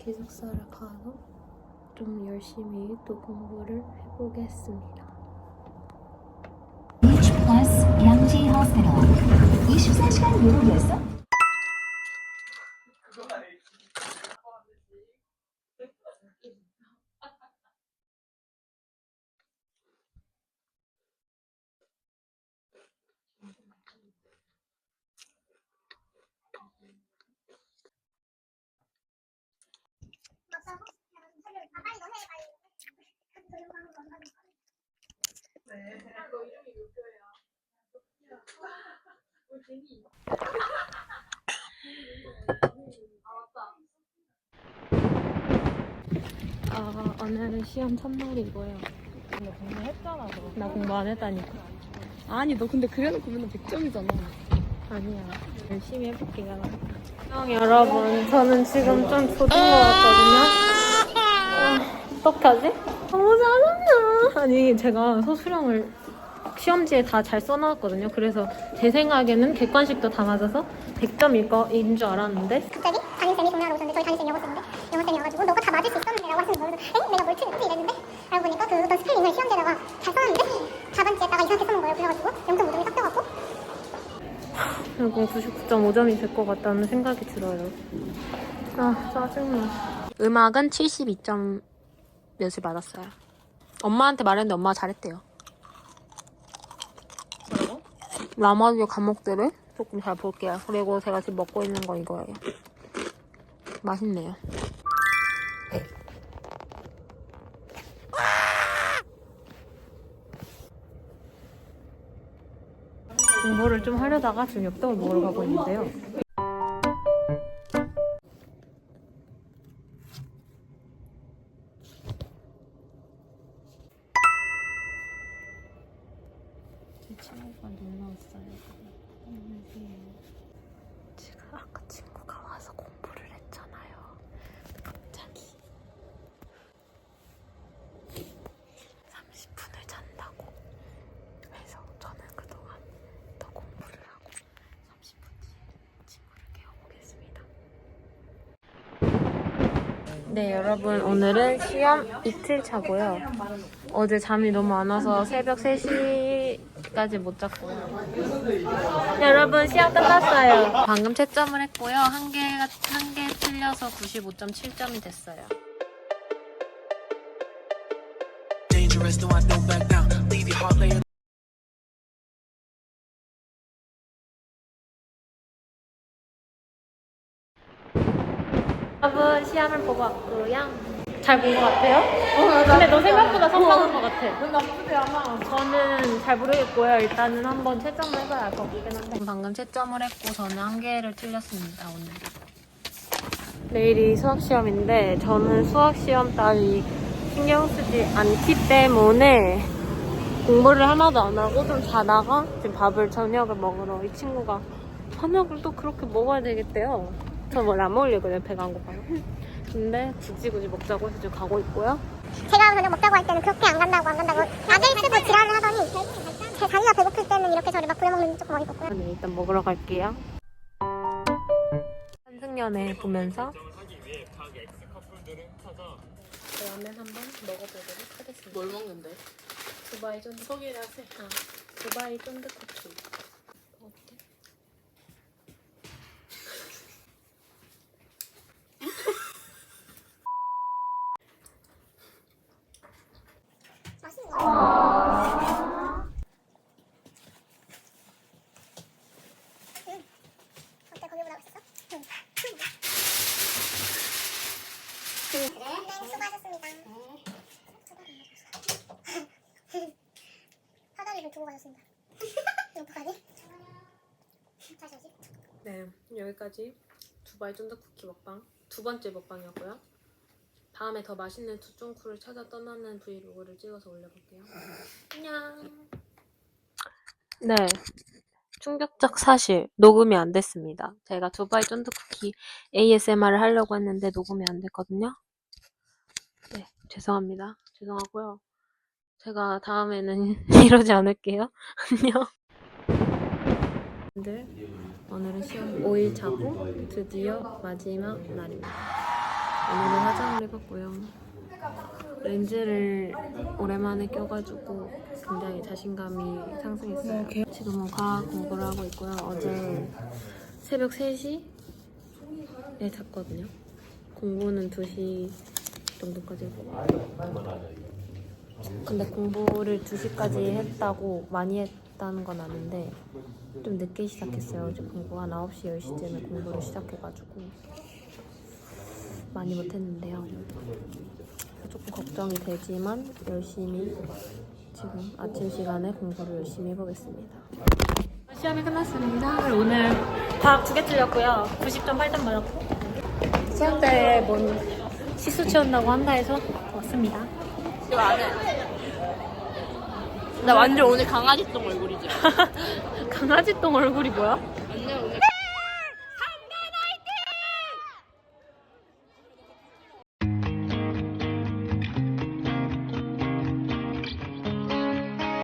기숙사를 가서 좀 열심히 또 공부를 해보겠습니다. Beach Plus 양지 호스피tal 24시간 요록이었어? 아, 오늘은 시험 첫날이고요. 근데 공부했잖아 너. 나 공부 안 했다니까. 아니 너 근데 그래놓고 맨날 100점이잖아. 아니야. 열심히 해볼게요. 안녕 여러분. 저는 지금 좀 조진 것 같거든요. 아, 어떡하지? 너무 잘한다. 아니 제가 서술형을 시험지에 다 잘 써놨거든요. 그래서 제 생각에는 객관식도 다 맞아서 100점일 거인 줄 알았는데 갑자기 담임쌤이 전화로 오셨는데 저희 담임쌤이 영어쌤인데 영어쌤이어가지고 너가 다 맞을 수 있었는데 라고 하시는 거예요 그래서 에? 내가 뭘 틀렸지? 이랬는데 알고 보니까 그 어떤 스펠링을 시험지에다가 잘 써놨는데 답안지에다가 이상하게 써놓은 거예요 그래가지고 0.5점이 딱 떼갖고 그리고 99.5점이 될 것 같다는 생각이 들어요. 아, 짜증나. 음악은 72점 몇을 받았어요. 엄마한테 말했는데 엄마가 잘했대요. 뭐라고? 나머지 과목들을 조금 잘 볼게요. 그리고 제가 지금 먹고 있는 거 이거예요. 맛있네요. 공부를 좀 하려다가 지금 엽떡을 먹으러 가고 있는데요. 제 친구가 놀러 왔어요. 안녕하세요. 제가 아까 친구가 와서 공부를 했잖아요. 갑자기 30분을 잔다고. 그래서 저는 그동안 더 공부를 하고 30분 뒤에 친구를 깨워보겠습니다. 네, 여러분 오늘은 시험 이틀 차고요. 어제 잠이 너무 안 와서 새벽 3시까지 못 잤고요. 여러분 시험 끝났어요. 방금 채점을 했고요. 한 개가 한 개 틀려서 95.7점이 됐어요. 시험을 보고 왔고요. 잘 본 것 같아요? 근데 너 생각보다 선방한 것 같아. 넌 나쁘지 않아. 저는 잘 모르겠고요. 일단은 한번 채점을 해봐야 알 것 같긴 한데. 방금 채점을 했고 저는 한 개를 틀렸습니다. 오늘. 내일이 수학 시험인데 저는 수학 시험 따위 신경 쓰지 않기 때문에 공부를 하나도 안 하고 좀 자다가 지금 밥을 저녁을 먹으러 이 친구가 저녁을 또 그렇게 먹어야 되겠대요. 저 원래 안 먹으려고요. 배가 안 고파요. 근데 굳이 굳이 먹자고 해서 지금 가고 있고요. 제가 저녁 먹자고 할 때는 그렇게 안 간다고 안 간다고 약을 쓰고 지랄을 하더니 제 자기가 배고플 때는 이렇게 저를 막 부려먹는 게 조금 어이없고요 네, 일단 먹으러 갈게요. 한승연애 보면서 라면 한번 먹어보도록 하겠습니다. 뭘 먹는데? 두바이 쫀득 소개를 하세요. 아, 두바이 쫀득 쿠키. 어때? 맛있는 거 응. 어때 거기보다 맛있어? 응. 그래? 네, 수고하셨습니다. 사다리를 두고 가셨습니다. 어떡하지? 다시 하지? 네, 여기까지 두바이 쫀득 쿠키 먹방 두 번째 먹방이었고요. 다음에 더 맛있는 두쫑쿠를 찾아 떠나는 브이로그를 찍어서 올려볼게요. 안녕. 네, 충격적 사실 녹음이 안 됐습니다. 제가 두바이 쫀득 쿠키 ASMR을 하려고 했는데 녹음이 안 됐거든요. 네, 죄송합니다. 죄송하고요. 제가 다음에는 이러지 않을게요. 안녕. 들 오늘은 시험 5일 차고 드디어 마지막 날입니다. 오늘은 화장을 해봤고요. 렌즈를 오랜만에 껴가지고 굉장히 자신감이 상승했어요. 지금은 과학 공부를 하고 있고요. 어제 새벽 3시에 잤거든요. 공부는 2시 정도까지 했고. 근데 공부를 2시까지 했다고 많이 했다는 건 아는데 좀 늦게 시작했어요. 어제 공부 한 9시, 10시쯤에 공부를 시작해가지고 많이 못했는데요. 조금 걱정이 되지만 열심히 지금 아침 시간에 공부를 열심히 해보겠습니다. 시험이 끝났습니다. 오늘 과학 두개 틀렸고요. 90점 8점 맞았고 수험대에 뭔 시수 치웠다고 한다 해서 왔습니다. 이거 안 해. 나 완전 오늘 강아지 똥 얼굴이지. 강아지 똥 얼굴이 뭐야?